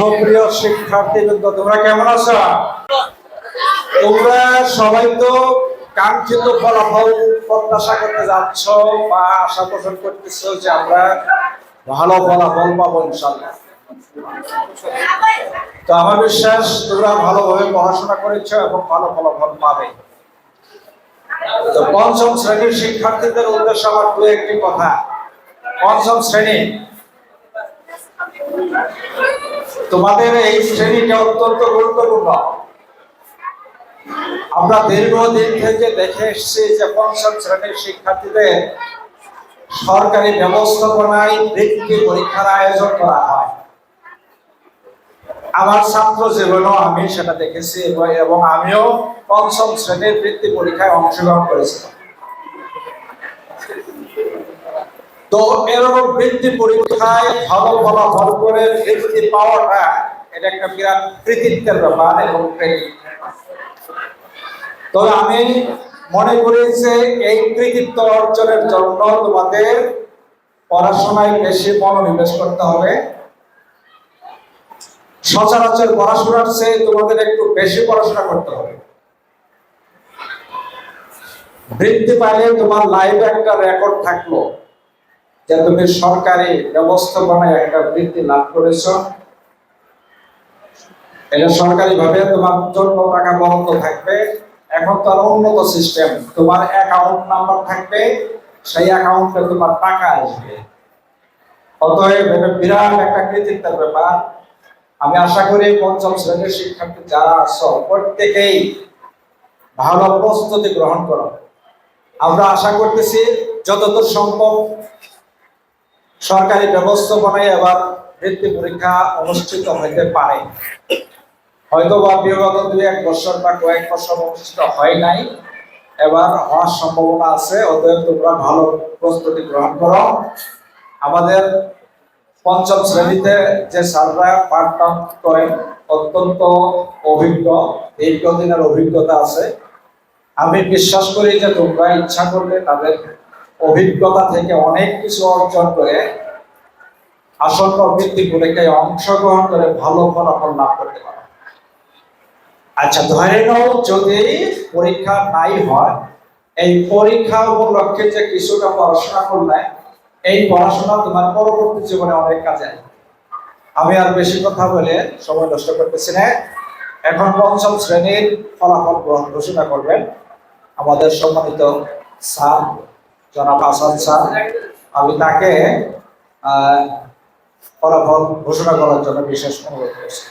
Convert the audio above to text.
সুপ্রিয় শিক্ষার্থীবৃন্দ তোমরা কেমন আছো? তোমরা সবাই তো কাঙ্ক্ষিত ফলাফল প্রত্যাশা করতে যাচ্ছ বা আশা পোষণ করতেছ যে আমরা ভালো ফলাফল পাবো ইনশাল্লাহ তো আমার বিশ্বাস, তোমরা ভালোভাবে পড়াশোনা করেছ এবং ভালো ফলাফল পাবে। তো পঞ্চম শ্রেণির শিক্ষার্থীদের উদ্দেশ্য আমার দু একটি কথা। পঞ্চম শ্রেণি। তোমাদের এই শ্রেণীটা অত্যন্ত গুরুত্বপূর্ণ। আমরা দীর্ঘদিন থেকে দেখে এসেছি যে পঞ্চম শ্রেণির শিক্ষার্থীদের সরকারি ব্যবস্থাপনায় বৃত্তি পরীক্ষার আয়োজন করা হয়। আমার ছাত্র জীবনেও আমি সেটা দেখেছি এবং- আমিও পঞ্চম শ্রেণির বৃত্তি পরীক্ষায় অংশগ্রহণ করেছিলাম। তো এরকম বৃত্তি পরীক্ষায় ভালো ফলাফল করে বৃত্তি পাওয়াটা এটা একটা বিরাট কৃতিত্বের ব্যাপার এবং। তবে আমি মনে করি যে এই কৃতিত্ব অর্জনের জন্য তোমাদের পড়াশোনায় বেশি মনোনিবেশ করতে হবে। সচরাচর পড়াশোনার চেয়ে তোমাদের একটু বেশি পড়াশোনা করতে হবে। বৃত্তি পাইলে তোমার লাইফে একটা রেকর্ড থাকল। যে তুমি সরকারি ব্যবস্থাপনায় একটা বৃত্তি লাভ করেছ। এটা সরকারি ভাবে তোমার জন্য টাকা বরাদ্দ থাকবে। এখন তো আর উন্নত সিস্টেম তোমার অ্যাকাউন্ট নাম্বার থাকবে, সেই অ্যাকাউন্টে তোমার টাকা আসবে। অতএব এটা বিরাট একটা কৃতিত্বের ব্যাপার। আমি আশা করি পঞ্চম শ্রেণির শিক্ষার্থী যারা আছো, প্রত্যেকেই ভালো প্রস্তুতি গ্রহণ করো। আমরা আশা করতেছি যতদূর সম্ভব সরকারি ব্যবস্থাপনায় এবার বৃত্তি পরীক্ষা অনুষ্ঠিত হইতে পারে। হয়তো বা বিগত দুই এক বছর বা কয়েক বছর অনুষ্ঠিত হয় নাই। এবার হওয়ার সম্ভাবনা আছে, অতএব তোমরা ভালো প্রস্তুতি গ্রহণ করো। আমাদের পঞ্চম শ্রেণীতে যে স্যাররা পাঠদান করেন, অত্যন্ত অভিজ্ঞ, দীর্ঘদিনের অভিজ্ঞতা আছে। আমি বিশ্বাস করি যে তোমরা ইচ্ছা করলে তাদের অভিজ্ঞতা থেকে অনেক কিছু অর্জন করে আসন্ন বৃত্তি পরীক্ষায় অংশগ্রহণ করে ভালো ফলাফল লাভ করতে পারে। আচ্ছা ধরে নাও যদি পরীক্ষা নাই হয়, এই পরীক্ষা উপলক্ষে যে কিছুটা পড়াশোনা করলে, এই পড়াশোনা তোমার পরবর্তী জীবনে অনেক কাজে আমি আর বেশি কথা বলে সময় নষ্ট করতেছি না। এখন পঞ্চম শ্রেণির ফলাফল ঘোষণা করবেন আমাদের সম্মানিত স্যার। জনাব আসাদ স্যার আমি তাকে ফলাফল ঘোষণা করার জন্য বিশেষ অনুরোধ করছি।